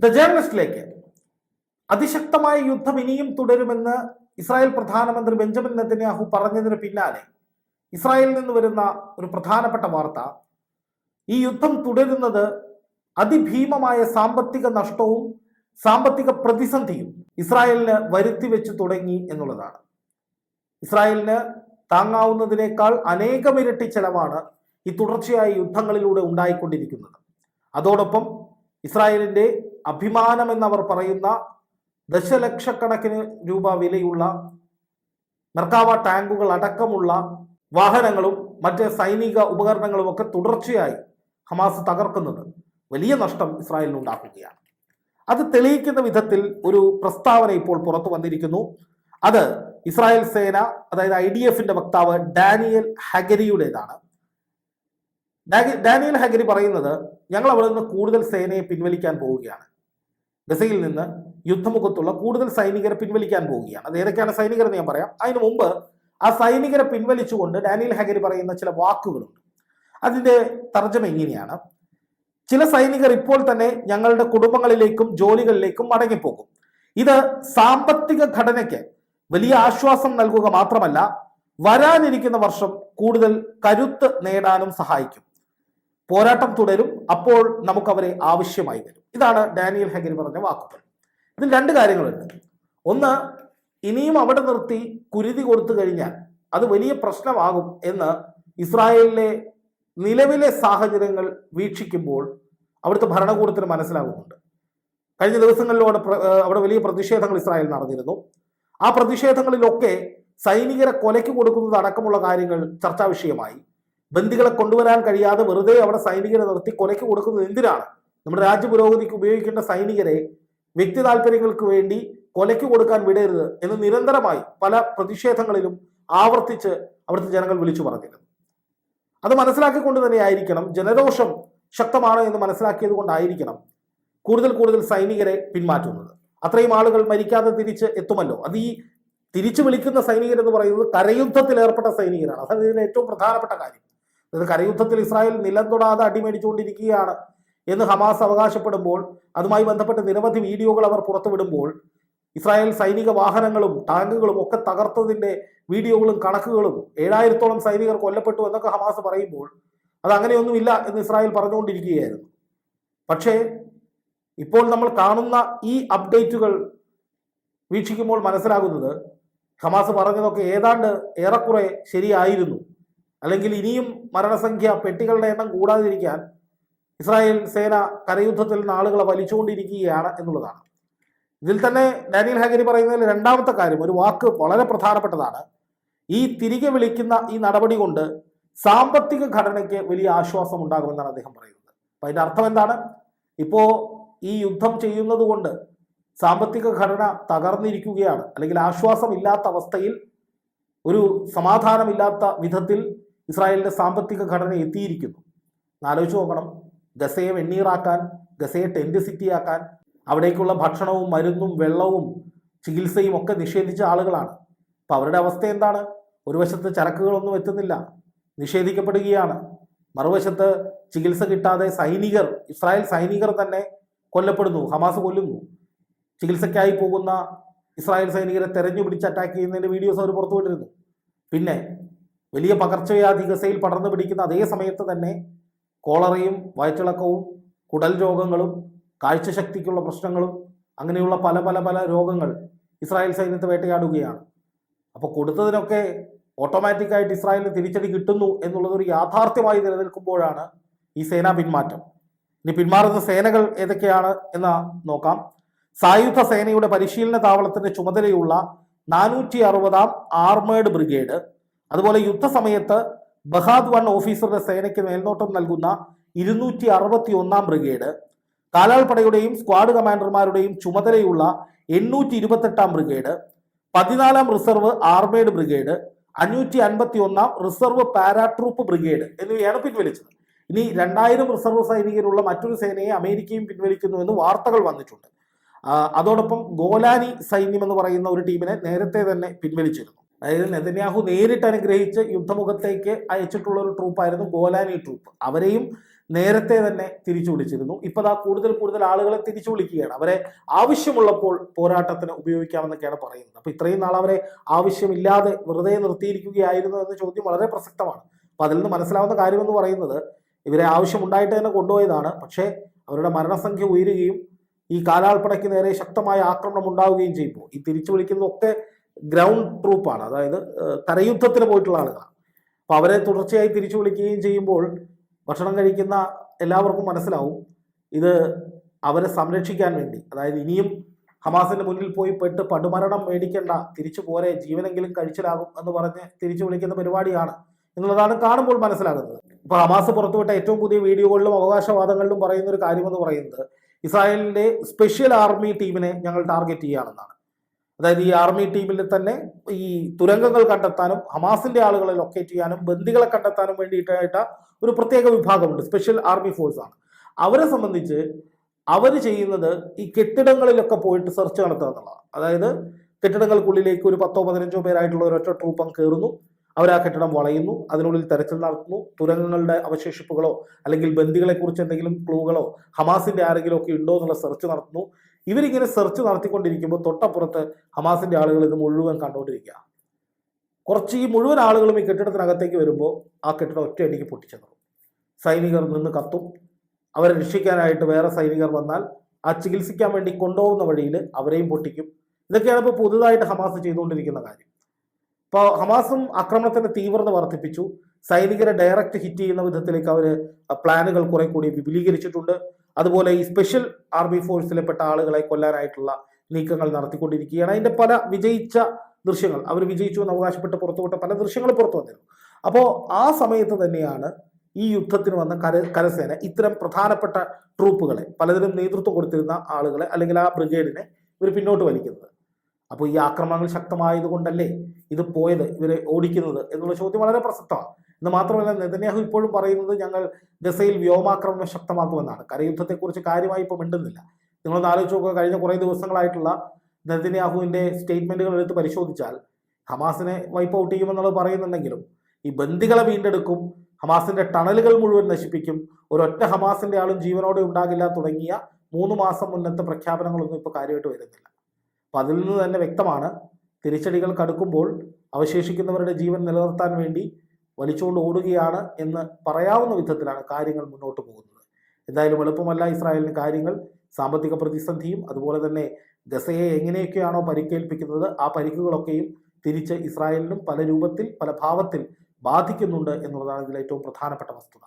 The ജേർണലിസ്റ്റിലേക്ക് അതിശക്തമായ യുദ്ധം ഇനിയും തുടരുമെന്ന് ഇസ്രായേൽ പ്രധാനമന്ത്രി ബെഞ്ചമിൻ നെതന്യാഹു പറഞ്ഞതിന് പിന്നാലെ ഇസ്രായേലിൽ നിന്ന് വരുന്ന ഒരു പ്രധാനപ്പെട്ട വാർത്ത ഈ യുദ്ധം തുടരുന്നത് അതിഭീമമായ സാമ്പത്തിക നഷ്ടവും സാമ്പത്തിക പ്രതിസന്ധിയും ഇസ്രായേലിന് വരുത്തി വെച്ച് തുടങ്ങി എന്നുള്ളതാണ്. ഇസ്രായേലിന് താങ്ങാവുന്നതിനേക്കാൾ അനേകമിരട്ടി ചെലവാണ് ഈ തുടർച്ചയായ യുദ്ധങ്ങളിലൂടെ ഉണ്ടായിക്കൊണ്ടിരിക്കുന്നത്. അതോടൊപ്പം ഇസ്രായേലിന്റെ അഭിമാനമെന്നവർ പറയുന്ന ദശലക്ഷക്കണക്കിന് രൂപ വിലയുള്ള മെർക്കാവ ടാങ്കുകൾ അടക്കമുള്ള വാഹനങ്ങളും മറ്റ് സൈനിക ഉപകരണങ്ങളും ഒക്കെ തുടർച്ചയായി ഹമാസ് തകർക്കുന്നത് വലിയ നഷ്ടം ഇസ്രായേലിന് ഉണ്ടാക്കുകയാണ്. അത് തെളിയിക്കുന്ന വിധത്തിൽ ഒരു പ്രസ്താവന ഇപ്പോൾ പുറത്തു വന്നിരിക്കുന്നു. അത് ഇസ്രായേൽ സേന അതായത് ഐ ഡി എഫിന്റെ വക്താവ് ഡാനിയൽ ഹഗരിയുടേതാണ്. ഡാനിയൽ ഹഗരി പറയുന്നത് ഞങ്ങൾ അവിടെ നിന്ന് കൂടുതൽ സേനയെ പിൻവലിക്കാൻ പോവുകയാണ്. ഗസയിൽ നിന്ന് യുദ്ധമുഖത്തുള്ള കൂടുതൽ സൈനികരെ പിൻവലിക്കാൻ പോവുകയാണ്. അത് ഏതൊക്കെയാണ് സൈനികർ എന്ന് ഞാൻ പറയാം. അതിനു മുമ്പ് ആ സൈനികരെ പിൻവലിച്ചുകൊണ്ട് ഡാനിയൽ ഹഗരി പറയുന്ന ചില വാക്കുകളുണ്ട്. അതിന്റെ തർജമ എങ്ങനെയാണ് ചില സൈനികർ ഇപ്പോൾ തന്നെ ഞങ്ങളുടെ കുടുംബങ്ങളിലേക്കും ജോലികളിലേക്കും മടങ്ങിപ്പോകും. ഇത് സാമ്പത്തിക ഘടനയ്ക്ക് വലിയ ആശ്വാസം നൽകുക മാത്രമല്ല വരാനിരിക്കുന്ന വർഷം കൂടുതൽ കരുത്ത് നേടാനും സഹായിക്കും. പോരാട്ടം തുടരും അപ്പോൾ നമുക്കവരെ ആവശ്യമായി വരും. ഇതാണ് ഡാനിയൽ ഹെഗരി പറഞ്ഞ വാക്കുകൾ ഇതിൽ രണ്ട് കാര്യങ്ങളുണ്ട്. ഒന്ന് ഇനിയും അവിടെ നിർത്തി കുരുതി കൊടുത്തു കഴിഞ്ഞാൽ അത് വലിയ പ്രശ്നമാകും എന്ന് ഇസ്രായേലിലെ നിലവിലെ സാഹചര്യങ്ങൾ വീക്ഷിക്കുമ്പോൾ അവിടുത്തെ ഭരണകൂടത്തിന് മനസ്സിലാകുന്നുണ്ട്. കഴിഞ്ഞ ദിവസങ്ങളിലൂടെ അവിടെ വലിയ പ്രതിഷേധങ്ങൾ ഇസ്രായേൽ നടന്നിരുന്നു. ആ പ്രതിഷേധങ്ങളിലൊക്കെ സൈനികരെ കൊലയ്ക്ക് കൊടുക്കുന്നത് അടക്കമുള്ള കാര്യങ്ങൾ ചർച്ചാ വിഷയമായി ബന്ദികളെ കൊണ്ടുവരാൻ കഴിയാതെ വെറുതെ അവിടെ സൈനികരെ നിർത്തി കൊലയ്ക്ക് കൊടുക്കുന്നത് എന്തിനാണ്? നമ്മുടെ രാജ്യ പുരോഗതിക്ക് ഉപയോഗിക്കേണ്ട സൈനികരെ വ്യക്തി താല്പര്യങ്ങൾക്ക് വേണ്ടി കൊലയ്ക്ക് കൊടുക്കാൻ വിടരുത് എന്ന് നിരന്തരമായി പല പ്രതിഷേധങ്ങളിലും ആവർത്തിച്ച് അവിടുത്തെ ജനങ്ങൾ വിളിച്ചു പറഞ്ഞിരുന്നു. അത് മനസ്സിലാക്കിക്കൊണ്ട് തന്നെ ആയിരിക്കണം ജനരോഷം ശക്തമാണ് എന്ന് മനസ്സിലാക്കിയത് കൊണ്ടായിരിക്കണം കൂടുതൽ കൂടുതൽ സൈനികരെ പിന്മാറ്റുന്നത്. അത്രയും ആളുകൾ മരിക്കാതെ തിരിച്ച് എത്തുമല്ലോ? അത് ഈ തിരിച്ചു വിളിക്കുന്ന സൈനികരെന്ന് പറയുന്നത് കരയുദ്ധത്തിൽ ഏർപ്പെട്ട സൈനികരാണ്. അതാണ് ഇതിന് ഏറ്റവും പ്രധാനപ്പെട്ട കാര്യം. അതായത് കരയുദ്ധത്തിൽ ഇസ്രായേൽ നിലം തൊടാതെ അടിമേടിച്ചുകൊണ്ടിരിക്കുകയാണ്. എന്ന് ഹമാസ് അവകാശപ്പെടുമ്പോൾ അതുമായി ബന്ധപ്പെട്ട് നിരവധി വീഡിയോകൾ അവർ പുറത്തുവിടുമ്പോൾ ഇസ്രായേൽ സൈനിക വാഹനങ്ങളും ടാങ്കുകളും ഒക്കെ തകർത്തതിന്റെ വീഡിയോകളും കണക്കുകളും ഏഴായിരത്തോളം സൈനികർ കൊല്ലപ്പെട്ടു എന്നൊക്കെ ഹമാസ് പറയുമ്പോൾ അത് അങ്ങനെയൊന്നുമില്ല എന്ന് ഇസ്രായേൽ പറഞ്ഞുകൊണ്ടിരിക്കുകയായിരുന്നു. പക്ഷേ ഇപ്പോൾ നമ്മൾ കാണുന്ന ഈ അപ്ഡേറ്റുകൾ വീക്ഷിക്കുമ്പോൾ മനസ്സിലാകുന്നത് ഹമാസ് പറഞ്ഞതൊക്കെ ഏതാണ്ട് ഏറെക്കുറെ ശരിയായിരുന്നു. അല്ലെങ്കിൽ ഇനിയും മരണസംഖ്യ പെട്ടികളുടെ എണ്ണം കൂടാതിരിക്കാൻ ഇസ്രായേൽ സേന കരയുദ്ധത്തിൽ നിന്ന് ആളുകളെ വലിച്ചുകൊണ്ടിരിക്കുകയാണ് എന്നുള്ളതാണ്. ഇതിൽ തന്നെ ഡാനിയൽ ഹഗരി പറയുന്നതിൽ രണ്ടാമത്തെ കാര്യം ഒരു വാക്ക് വളരെ പ്രധാനപ്പെട്ടതാണ്. ഈ തിരികെ വിളിക്കുന്ന ഈ നടപടി കൊണ്ട് സാമ്പത്തിക ഘടനയ്ക്ക് വലിയ ആശ്വാസം ഉണ്ടാകുമെന്നാണ് അദ്ദേഹം പറയുന്നത്. അപ്പൊ അതിന്റെ അർത്ഥം എന്താണ്? ഇപ്പോ ഈ യുദ്ധം ചെയ്യുന്നത് കൊണ്ട് സാമ്പത്തിക ഘടന തകർന്നിരിക്കുകയാണ്. അല്ലെങ്കിൽ ആശ്വാസമില്ലാത്ത അവസ്ഥയിൽ ഒരു സമാധാനമില്ലാത്ത വിധത്തിൽ ഇസ്രായേലിന്റെ സാമ്പത്തിക ഘടന എത്തിയിരിക്കുന്നു. ആലോചിച്ച് നോക്കണം. ഗസയെ വെണ്ണീറാക്കാൻ ഗസയെ ടെന്റ് സിറ്റിയാക്കാൻ അവിടേക്കുള്ള ഭക്ഷണവും മരുന്നും വെള്ളവും ചികിത്സയും ഒക്കെ നിഷേധിച്ച ആളുകളാണ്. അപ്പം അവരുടെ അവസ്ഥ എന്താണ്? ഒരു വശത്ത് ചരക്കുകളൊന്നും എത്തുന്നില്ല നിഷേധിക്കപ്പെടുകയാണ്. മറുവശത്ത് ചികിത്സ കിട്ടാതെ സൈനികർ ഇസ്രായേൽ സൈനികർ തന്നെ കൊല്ലപ്പെടുന്നു ഹമാസ് കൊല്ലുന്നു. ചികിത്സയ്ക്കായി പോകുന്ന ഇസ്രായേൽ സൈനികരെ തെരഞ്ഞു പിടിച്ച് അറ്റാക്ക് ചെയ്യുന്നതിന്റെ വീഡിയോസ് അവർ പുറത്തുവിട്ടിരുന്നു. പിന്നെ വലിയ പകർച്ചവ്യാധി ഗസയിൽ പടർന്നു പിടിക്കുന്ന അതേ സമയത്ത് തന്നെ കോളറയും വയറ്റിളക്കവും കുടൽ രോഗങ്ങളും കാഴ്ചശക്തിക്കുള്ള പ്രശ്നങ്ങളും അങ്ങനെയുള്ള പല പല പല രോഗങ്ങൾ ഇസ്രായേൽ സൈന്യത്തെ വേട്ടയാടുകയാണ്. അപ്പോൾ കൊടുത്തതിനൊക്കെ ഓട്ടോമാറ്റിക്കായിട്ട് ഇസ്രായേലിന് തിരിച്ചടി കിട്ടുന്നു എന്നുള്ളത് ഒരു യാഥാർത്ഥ്യമായി നിലനിൽക്കുമ്പോഴാണ് ഈ സേനാ പിന്മാറ്റം. ഇനി പിന്മാറുന്ന സേനകൾ ഏതൊക്കെയാണ് എന്ന് നോക്കാം. സായുധ സേനയുടെ പരിശീലന താവളത്തിന്റെ ചുമതലയുള്ള നാനൂറ്റി അറുപതാം ആർമേഡ് ബ്രിഗേഡ് അതുപോലെ യുദ്ധസമയത്ത് ബഹാദ് വൺ ഓഫീസറുടെ സേനയ്ക്ക് മേൽനോട്ടം നൽകുന്ന ഇരുന്നൂറ്റി അറുപത്തി ഒന്നാം ബ്രിഗേഡ് കാലാൾപ്പടയുടെയും സ്ക്വാഡ് കമാൻഡർമാരുടെയും ചുമതലയുള്ള എണ്ണൂറ്റി ഇരുപത്തെട്ടാം ബ്രിഗേഡ് പതിനാലാം റിസർവ് ആർമേഡ് ബ്രിഗേഡ് അഞ്ഞൂറ്റി അൻപത്തി ഒന്നാം റിസർവ് പാരാട്രൂപ്പ് ബ്രിഗേഡ് എന്നിവയാണ് പിൻവലിച്ചത്. ഇനി രണ്ടായിരം റിസർവ് സൈനികരുള്ള മറ്റൊരു സേനയെ അമേരിക്കയും പിൻവലിക്കുന്നുവെന്ന് വാർത്തകൾ വന്നിട്ടുണ്ട്. അതോടൊപ്പം ഗോലാനി സൈന്യം എന്ന് പറയുന്ന ഒരു ടീമിനെ നേരത്തെ തന്നെ പിൻവലിച്ചിരുന്നു. അതായത് നെതന്യാഹു നേരിട്ട് അനുഗ്രഹിച്ച് യുദ്ധമുഖത്തേക്ക് അയച്ചിട്ടുള്ള ഒരു ട്രൂപ്പായിരുന്നു ഗോലാനി ട്രൂപ്പ്. അവരെയും നേരത്തെ തന്നെ തിരിച്ചു വിളിച്ചിരുന്നു. ഇപ്പൊ ദാ കൂടുതൽ കൂടുതൽ ആളുകളെ തിരിച്ചു വിളിക്കുകയാണ്. അവരെ ആവശ്യമുള്ളപ്പോൾ പോരാട്ടത്തിന് ഉപയോഗിക്കാമെന്നൊക്കെയാണ് പറയുന്നത്. അപ്പൊ ഇത്രയും നാൾ അവരെ ആവശ്യമില്ലാതെ വെറുതെ നിർത്തിയിരിക്കുകയായിരുന്നു എന്ന ചോദ്യം വളരെ പ്രസക്തമാണ്. അപ്പൊ അതിൽ നിന്ന് മനസ്സിലാവുന്ന കാര്യമെന്ന് പറയുന്നത് ഇവരെ ആവശ്യമുണ്ടായിട്ട് തന്നെ കൊണ്ടുപോയതാണ്. പക്ഷേ അവരുടെ മരണസംഖ്യ ഉയരുകയും ഈ കാലാൾപ്പടയ്ക്ക് നേരെ ശക്തമായ ആക്രമണം ഉണ്ടാവുകയും ചെയ്യുമ്പോൾ ഈ തിരിച്ചു വിളിക്കുന്നതൊക്കെ ഗ്രൗണ്ട് ട്രൂപ്പാണ്. അതായത് കരയുദ്ധത്തിന് പോയിട്ടുള്ള ആളുകളാണ്. അപ്പൊ അവരെ തുടർച്ചയായി തിരിച്ചു വിളിക്കുകയും ചെയ്യുമ്പോൾ ഭക്ഷണം കഴിക്കുന്ന എല്ലാവർക്കും മനസ്സിലാവും. ഇത് അവരെ സംരക്ഷിക്കാൻ വേണ്ടി. അതായത് ഇനിയും ഹമാസിന്റെ മുന്നിൽ പോയി പെട്ട് പടുമരണം മേടിക്കേണ്ട തിരിച്ചു പോരെ ജീവനെങ്കിലും കഴിച്ചിലാകും എന്ന് പറഞ്ഞ് തിരിച്ചു വിളിക്കുന്ന പരിപാടിയാണ് എന്നുള്ളതാണ് കാണുമ്പോൾ മനസ്സിലാകുന്നത്. ഇപ്പൊ ഹമാസ് പുറത്തുവിട്ട ഏറ്റവും പുതിയ വീഡിയോകളിലും അവകാശവാദങ്ങളിലും പറയുന്ന ഒരു കാര്യമെന്ന് പറയുന്നത് ഇസ്രായേലിന്റെ സ്പെഷ്യൽ ആർമി ടീമിനെ ഞങ്ങൾ ടാർഗറ്റ് ചെയ്യുകയാണെന്നാണ്. അതായത് ഈ ആർമി ടീമിൽ തന്നെ ഈ തുരങ്കങ്ങൾ കണ്ടെത്താനും ഹമാസിന്റെ ആളുകളെ ലൊക്കേറ്റ് ചെയ്യാനും ബന്ദികളെ കണ്ടെത്താനും വേണ്ടിയിട്ടായിട്ട് ഒരു പ്രത്യേക വിഭാഗമുണ്ട്. സ്പെഷ്യൽ ആർമി ഫോഴ്സ് ആണ്. അവരെ സംബന്ധിച്ച് അവർ ചെയ്യുന്നത് ഈ കെട്ടിടങ്ങളിലൊക്കെ പോയിട്ട് സെർച്ച് നടത്തുക എന്നുള്ളതാണ്. അതായത് കെട്ടിടങ്ങൾക്കുള്ളിലേക്ക് ഒരു പത്തോ പതിനഞ്ചോ പേരായിട്ടുള്ള ഒരൊറ്റ ട്രൂപ്പം കയറുന്നു. അവർ ആ കെട്ടിടം വളയുന്നു. അതിനുള്ളിൽ തെരച്ചിൽ നടത്തുന്നു. തുരങ്കങ്ങളുടെ അവശേഷിപ്പുകളോ അല്ലെങ്കിൽ ബന്ദികളെ കുറിച്ച് എന്തെങ്കിലും ക്ലൂകളോ ഹമാസിന്റെ ആരെങ്കിലും ഒക്കെ ഉണ്ടോ എന്നുള്ള സെർച്ച് നടത്തുന്നു. ഇവരിങ്ങനെ സെർച്ച് നടത്തിക്കൊണ്ടിരിക്കുമ്പോൾ തൊട്ടപ്പുറത്ത് ഹമാസിന്റെ ആളുകൾ ഇത് മുഴുവൻ കണ്ടുകൊണ്ടിരിക്കുക. കുറച്ച് ഈ മുഴുവൻ ആളുകളും ഈ കെട്ടിടത്തിനകത്തേക്ക് വരുമ്പോൾ ആ കെട്ടിടം ഒറ്റയടിക്ക് പൊട്ടിച്ചെന്നു. സൈനികർ നിന്ന് കത്തും. അവരെ രക്ഷിക്കാനായിട്ട് വേറെ സൈനികർ വന്നാൽ ആ ചികിത്സിക്കാൻ വേണ്ടി കൊണ്ടുപോകുന്ന വഴിയിൽ അവരെയും പൊട്ടിക്കും. ഇതൊക്കെയാണ് ഇപ്പോൾ പുതുതായിട്ട് ഹമാസ് ചെയ്തുകൊണ്ടിരിക്കുന്ന കാര്യം. ഇപ്പോൾ ഹമാസും ആക്രമണത്തിന്റെ തീവ്രത വർദ്ധിപ്പിച്ചു. സൈനികരെ ഡയറക്റ്റ് ഹിറ്റ് ചെയ്യുന്ന വിധത്തിലേക്ക് അവർ പ്ലാനുകൾ കുറെ കൂടി വിപുലീകരിച്ചിട്ടുണ്ട്. അതുപോലെ ഈ സ്പെഷ്യൽ ആർമി ഫോഴ്സിലെപ്പെട്ട ആളുകളെ കൊല്ലാനായിട്ടുള്ള നീക്കങ്ങൾ നടത്തിക്കൊണ്ടിരിക്കുകയാണ്. അതിന്റെ പല വിജയിച്ച ദൃശ്യങ്ങൾ അവർ വിജയിച്ചു എന്ന് അവകാശപ്പെട്ട് പുറത്തുവിട്ട പല ദൃശ്യങ്ങളും പുറത്തു വന്നിരുന്നു. അപ്പോൾ ആ സമയത്ത് തന്നെയാണ് ഈ യുദ്ധത്തിന് വന്ന കര കരസേന ഇത്തരം പ്രധാനപ്പെട്ട ട്രൂപ്പുകളെ പലതിനും നേതൃത്വം കൊടുത്തിരുന്ന ആളുകളെ അല്ലെങ്കിൽ ആ ബ്രിഗേഡിനെ ഇവർ പിന്നോട്ട് വലിക്കുന്നത്. അപ്പോൾ ഈ ആക്രമണങ്ങൾ ശക്തമായത് കൊണ്ടല്ലേ ഇത് പോയത് ഇവരെ ഓടിക്കുന്നത് എന്നുള്ള ചോദ്യം വളരെ പ്രസക്തമാണ്. എന്ന് മാത്രമല്ല നെതന്യാഹു ഇപ്പോഴും പറയുന്നത് ഞങ്ങൾ ഗസയിൽ വ്യോമാക്രമണം ശക്തമാക്കുമെന്നാണ്. കരയുദ്ധത്തെക്കുറിച്ച് കാര്യമായി ഇപ്പോൾ മിണ്ടുന്നില്ല. നിങ്ങളൊന്ന് ആലോചിച്ച് നോക്കുക കഴിഞ്ഞ കുറേ ദിവസങ്ങളായിട്ടുള്ള നെതന്യാഹുവിന്റെ സ്റ്റേറ്റ്മെന്റുകൾ എടുത്ത് പരിശോധിച്ചാൽ ഹമാസിനെ വൈപ്പ് ഔട്ട് ചെയ്യുമെന്നുള്ളത് പറയുന്നുണ്ടെങ്കിലും ഈ ബന്ദികളെ വീണ്ടെടുക്കും ഹമാസിന്റെ ടണലുകൾ മുഴുവൻ നശിപ്പിക്കും ഒരൊറ്റ ഹമാസിന്റെ ആളും ജീവനോടെ ഉണ്ടാകില്ല തുടങ്ങിയ മൂന്ന് മാസം മുന്നത്തെ പ്രഖ്യാപനങ്ങളൊന്നും ഇപ്പോൾ കാര്യമായിട്ട് വരുന്നില്ല. അപ്പം അതിൽ നിന്ന് തന്നെ വ്യക്തമാണ്. തിരിച്ചടികൾ കടുക്കുമ്പോൾ അവശേഷിക്കുന്നവരുടെ ജീവൻ നിലനിർത്താൻ വേണ്ടി വലിച്ചുകൊണ്ട് ഓടുകയാണ് എന്ന് പറയാവുന്ന വിധത്തിലാണ് കാര്യങ്ങൾ മുന്നോട്ട് പോകുന്നത്. എന്തായാലും എളുപ്പമല്ല ഇസ്രായേലിന് കാര്യങ്ങൾ. സാമ്പത്തിക പ്രതിസന്ധിയും അതുപോലെ തന്നെ ഗസയെ എങ്ങനെയൊക്കെയാണോ പരിക്കേൽപ്പിക്കുന്നത് ആ പരിക്കുകളൊക്കെയും തിരിച്ച് ഇസ്രായേലിനും പല രൂപത്തിൽ പല ഭാവത്തിൽ ബാധിക്കുന്നുണ്ട് എന്നുള്ളതാണ് ഇതിൽ ഏറ്റവും പ്രധാനപ്പെട്ട വസ്തുത.